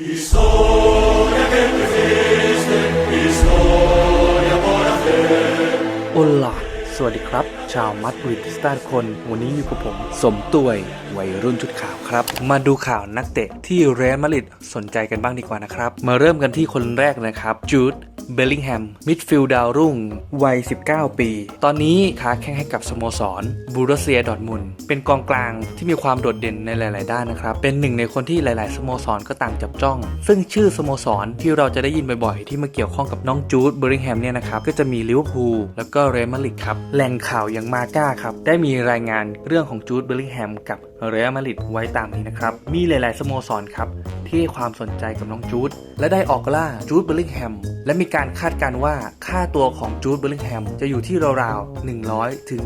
Historia che tu fiste, historia buona fede. โอลาสวัสดีครับ ชาวมัดริดสตาร์คน วันนี้อยู่กับผม สมตุวยวัยรุ่นชุดขาวครับ มาดูข่าวนักเตะที่เรอัลมาดริดสนใจกันบ้างดีกว่านะครับ มาเริ่มกันที่คนแรกนะครับจูด เบลลิงแฮม มิดฟิลด์ดาวรุ่ง วัย 19 ปี ตอนนี้ค้าแข่งให้กับสโมสรบูรเซียดอทมุนเป็นกองกลางที่มีความโดดเด่นในหลาย ๆ ด้านนะครับ เป็นหนึ่งในคนที่หลาย ๆ สโมสรก็ต่างจับจ้อง ซึ่งชื่อสโมสรที่เราจะได้ยินบ่อย ๆ ที่มาเกี่ยวข้องกับน้องจูดเบลลิงแฮมเนี่ยนะครับ ก็จะมีลิเวอร์พูลแล้วก็เรอัลมาดริดครับ แหล่งข่าวอย่างมาก้าครับ ได้มีรายงานเรื่องของจูดเบลลิงแฮมกับ เรอัลมาดริดไว้ตามนี้นะครับ มีหลาย ๆ สโมสรครับ ที่ให้ความสนใจกับน้องจูด และได้ออกล่าจูดเบลลิงแฮม และมีการคาดการว่าค่าตัวของจูดเบลลิงแฮมจะอยู่ที่ราวๆ 100 ถึง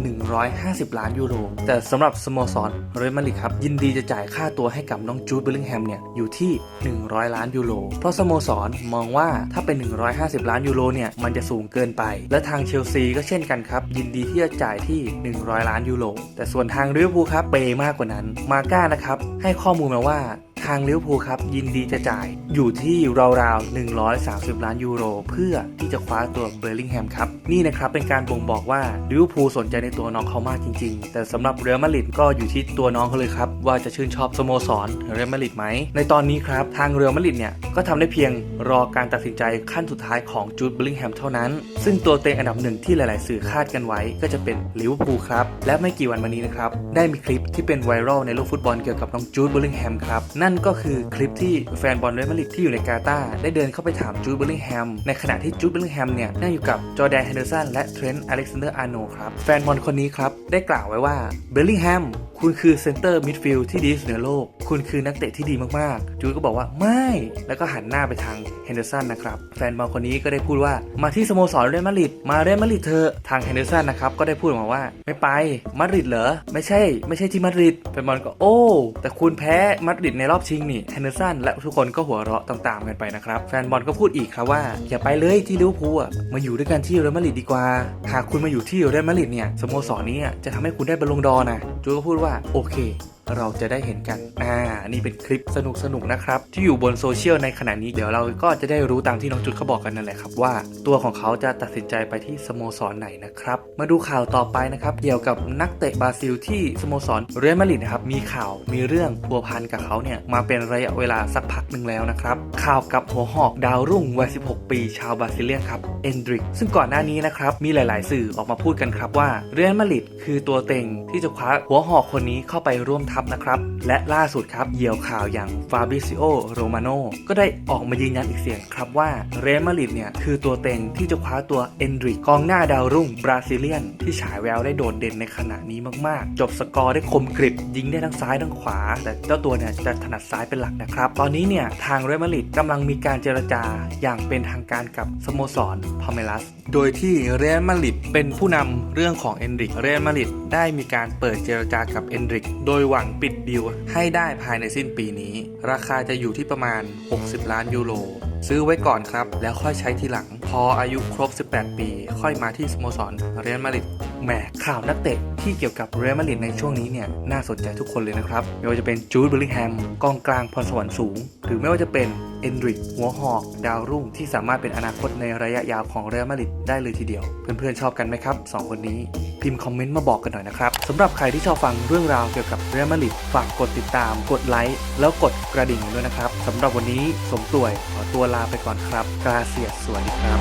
150 ล้านยูโร แต่สำหรับสโมสรเรอัลมาดริดครับ ยินดีจะจ่ายค่าตัวให้กับน้องจูดเบลลิงแฮมเนี่ยอยู่ที่ 100 ล้านยูโร เพราะสโมสรมองว่าถ้าเป็น 150 ล้านยูโรเนี่ยมันจะสูงเกินไป และทางเชลซีก็เช่นกันครับยินดีที่จะจ่ายที่ 100 ล้านยูโร แต่ส่วนทางลิเวอร์พูลครับเปย์มากกว่านั้นมาก้านะครับให้ข้อมูลมาว่า ทางลิเวพูครับ ยินดีจะจ่ายอยู่ที่ราวๆ 130 ล้านยูโร เพื่อที่จะคว้าตัวเบลลิงแฮมครับ นี่นะครับเป็นการบ่งบอกว่าลิเวอร์พูลสนใจในตัวน้องเขามากจริง ๆ แต่สำหรับเรอัลมาดริดก็อยู่ที่ตัวน้องเขาเลยครับ ว่าจะชื่นชอบสโมสรเรอัลมาดริดไหม ในตอนนี้ครับทางเรอัลมาดริดเนี่ยก็ทำได้เพียงรอการตัดสินใจขั้นสุดท้ายของจูดเบลลิงแฮมเท่านั้น ซึ่งตัวเต็งอันดับหนึ่งที่หลาย ๆ สื่อคาดกันไว้ ก็จะเป็นลิเวอร์พูลครับและไม่กี่วันมานี้นะครับได้มีคลิปที่เป็นไวรัลในโลกฟุตบอลเกี่ยวกับน้องจูดเบลลิงแฮมครับนั่นก็คือคลิปที่แฟนบอลเรอัลมาดริดที่อยู่ในกาตาร์ได้เดินเข้าไปถามจูดเบลลิงแฮมในขณะที่จูดเบลลิงแฮมเนี่ยนั่งอยู่กับจอแดนเฮนเดอร์สันและเทรนต์อเล็กซานเดอร์อาร์โนครับแฟนบอลคนนี้ครับได้กล่าวไว้ว่าเบลลิงแฮมคุณคือเซนเตอร์มิดฟิลด์ที่ดีที่สุดในโลก คุณคือนักเตะที่ดีมากๆ จูดก็บอกว่าไม่ แล้วก็หันหน้าไปทางเฮนเดอร์สันนะครับ แฟนบอลคนนี้ก็ได้พูดว่ามาที่สโมสรเรอัลมาดริด มาเรอัลมาดริดเถอทางเฮนเดอร์สันนะครับ ก็ได้พูดออกมาว่าไม่ไป มาดริดเหรอ ไม่ใช่ ไม่ใช่ที่มาดริด แฟนบอลก็โอ้ แต่คุณแพ้มาดริดในรอบชิงนี่เฮนเดอร์สันและทุกคนก็หัวเราะตามๆกันไปนะครับ แฟนบอลก็พูดอีกครับว่า อย่าไปเลยที่ลิเวอร์พูลมาอยู่ด้วยกันที่เรอัลมาดริดดีกว่า หากคุณมาอยู่ที่เรอัลมาดริดเนี่ยสโมสรนี้จะทำให้คุณได้บอลลงดอนะจูก็พูดว่าโอเค เราจะได้เห็นกัน อ่านี่เป็นคลิปสนุกสนุกๆนะครับ ที่อยู่บนโซเชียลในขณะนี้ เดี๋ยวเราก็จะได้รู้ตามที่น้องจุดเขาบอกกันนั่นแหละครับ ว่าตัวของเขาจะตัดสินใจไปที่สโมสรไหนนะครับ มาดูข่าวต่อไปนะครับ เกี่ยวกับนักเตะบราซิลที่สโมสรเรอัลมาดริดนะครับ มีข่าว มีเรื่องพัวพันกับเขาเนี่ย มาเป็นระยะเวลาสักพักหนึ่งแล้วนะครับ ข่าวกับหัวหอกดาวรุ่งวัย 16 ปี ชาวบราซิเลียนครับ เอนดริก ซึ่งก่อนหน้านี้นะครับ มีหลาย ๆ สื่อออกมาพูดกันครับว่า เรอัลมาดริดคือตัวเต็งที่จะคว้าหัวหอกคนนี้เข้าไปร่วมทพนะครับ และล่าสุดครับเหยี่ยวข่าวอย่างฟาบริซิโอโรมาโนก็ได้ออกมายืนยันอีกเสียงครับว่าเรอัลมาดริดเนี่ยคือตัวเต็งที่จะคว้าตัวเอนดริกกองหน้าดาวรุ่งบราซิเลียน ที่ฉายแววได้โดดเด่นในขณะนี้มากๆ จบสกอร์ได้คมกริบยิงได้ทั้งซ้ายทั้งขวา แต่เจ้าตัวเนี่ยจะถนัดซ้ายเป็นหลักนะครับ ตอนนี้เนี่ยทางเรอัลมาดริดกำลังมีการเจรจาอย่างเป็นทางการกับสโมสรพาเมลัสโดยที่เรอัลมาดริดเป็นผู้นำเรื่องของเอนดริกเรอัลมาดริด ได้มีการเปิดเจรจากับเอนดริก โดยหวังปิดดีลให้ได้ภายในสิ้นปีนี้ ราคาจะอยู่ที่ประมาณ 60 ล้านยูโร ซื้อไว้ก่อนครับ แล้วค่อยใช้ทีหลัง พออายุครบ 18 ปี ค่อยมาที่สโมสรเรอัลมาดริดแหมข่าวนักเตะที่เกี่ยวกับเรอัลมาดริดในช่วงนี้เนี่ยน่าสนใจทุกคนเลยนะครับไม่ว่าจะเป็นจูดเบลลิงแฮมกองกลางพรสวรรค์สูง หรือไม่ว่าจะเป็น เอนดริกหัวหอก ดาวรุ่งที่สามารถเป็นอนาคตในระยะยาวของเรอัลมาดริดได้เลยทีเดียว เพื่อนๆชอบกันไหมครับสองคนนี้ พิมพ์คอมเมนต์มาบอกกันหน่อยนะครับสำหรับใครที่ชอบฟังเรื่องราวเกี่ยวกับเรอัลมาดริดฝากกดติดตาม กดไลค์แล้วกดกระดิ่งด้วยนะครับสำหรับวันนี้สมตัวยขอตัวลาไปก่อนครับกราเซียสสวัสดีครับ